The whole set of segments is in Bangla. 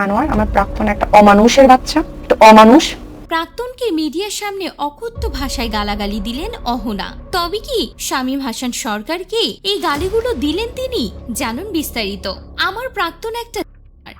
আনোয়ার আমার প্রাক্তন একটা অমানুষের বাচ্চা। একটা অমানুষ। প্রাক্তনকে মিডিয়ার সামনে অকথ্য ভাষায় গালাগালি দিলেন অহনা। তবে কি শামীম হাসান সরকারকে এই গালিগুলো দিলেন তিনি? জানুন বিস্তারিত। আমার প্রাক্তন একটা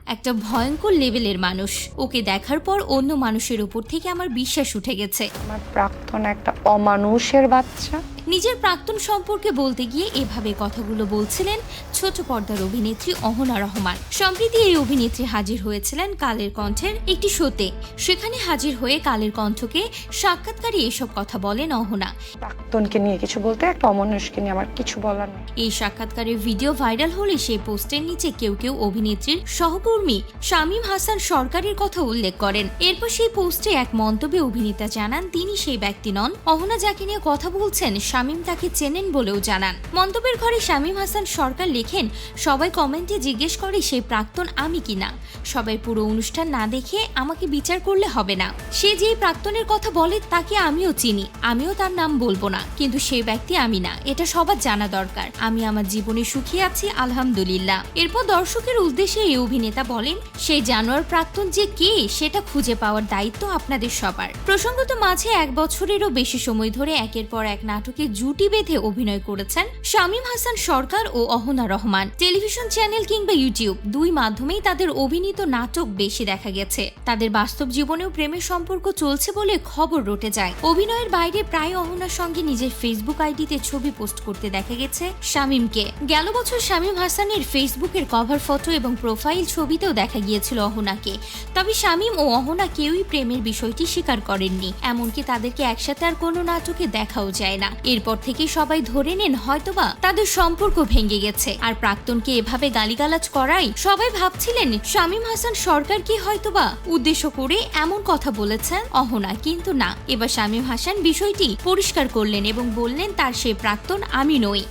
একটা ভয়ঙ্কর লেভেলের মানুষ। ওকে দেখার পর অন্য মানুষের উপর থেকে আমার বিশ্বাস উঠে গেছে। আমার প্রাক্তন একটা অমানুষের বাচ্চা। নিজের প্রাক্তন সম্পর্কে বলতে গিয়ে এভাবে কথাগুলো বলছিলেন ছোট পর্দার অভিনেত্রী অহনা রহমান। সম্প্রতি এই অভিনেত্রী হাজির হয়েছিলেন কালের কণ্ঠের একটি শোতে। সেখানে হাজির হয়ে কালের কণ্ঠকে সাক্ষাৎকারে এসব কথা বলেন অহনা। প্রাক্তনকে নিয়ে কিছু বলতে একটা অমানুষকে নিয়ে আমার কিছু বলার নেই। এই সাক্ষাৎকারের ভিডিও ভাইরাল হলে সেই পোস্টের নিচে কেউ কেউ অভিনেত্রীর সহকর্মী শামীম হাসান সরকারের কথা উল্লেখ করেন। এরপর সেই পোস্টে এক মন্তব্যে অভিনেতা জানান তিনি সেই ব্যক্তি নন। অহনা যাকে নিয়ে কথা বলছেন শামীম তাকে চেনেন বলেও জানান। মন্তব্যের ঘরে শামীম হাসান সরকার লেখেন, সবাই কমেন্টে জিজ্ঞেস করে সেই প্রাক্তন আমি কিনা। সবাই পুরো অনুষ্ঠান না দেখে আমাকে বিচার করলে হবে না। সে যেই প্রাক্তনের কথা বলে তাকে আমিও চিনি, আমিও তার নাম বলব না, কিন্তু সেই ব্যক্তি আমি না, এটা সবার জানা দরকার। আমি আমার জীবনে সুখী আছি, আলহামদুলিল্লাহ। এরপর দর্শকের উদ্দেশ্যে এই অভিনেতা বলেন, সেই জানোয়ার প্রাক্তন যে কে, সেটা খুঁজে পাওয়ার দায়িত্ব আপনাদের সবার। প্রসঙ্গত মাঝে এক বছরেরও বেশি সময় ধরে একের পর এক নাটকে জুটি বেঁধে অভিনয় করেছেন শামীম হাসান সরকার ও অহনা রহমান। টেলিভিশন চ্যানেল কিংবা ইউটিউব দুই মাধ্যমেই তাদের অভিনীত নাটক বেশি দেখা গেছে। তাদের বাস্তব জীবনেও প্রেমের সম্পর্ক চলছে বলে খবর রটে যায়। অভিনয়ের বাইরে প্রায় অহনার সঙ্গে নিজের ফেসবুক আইডিতে ছবি পোস্ট করতে দেখা গেছে শামীমকে। গেল বছর শামীম হাসানের ফেসবুকের কভার ফটো এবং প্রোফাইল ছবিতেও দেখা গিয়েছিল অহনাকে। তবে শামীম ও অহনা কেউই প্রেমের বিষয়টি স্বীকার করেননি। এমনকি তাদেরকে একসাথে আর কোনো নাটকে দেখাও যায় না। এরপর থেকে সবাই ধরে নেন হয়তোবা তাদের সম্পর্ক ভেঙে গেছে। আর প্রাক্তনকে এভাবে গালিগালাজ করাই সবাই ভাবছিলেন, শামীম হাসান সরকার কি হয়তোবা উদ্দেশ্য করে এমন কথা বলেছেন? অহনা কিন্তু না। এবার শামীম হাসান বিষয়টি পরিষ্কার করলেন এবং বললেন, তার সে প্রাক্তন আমি নই।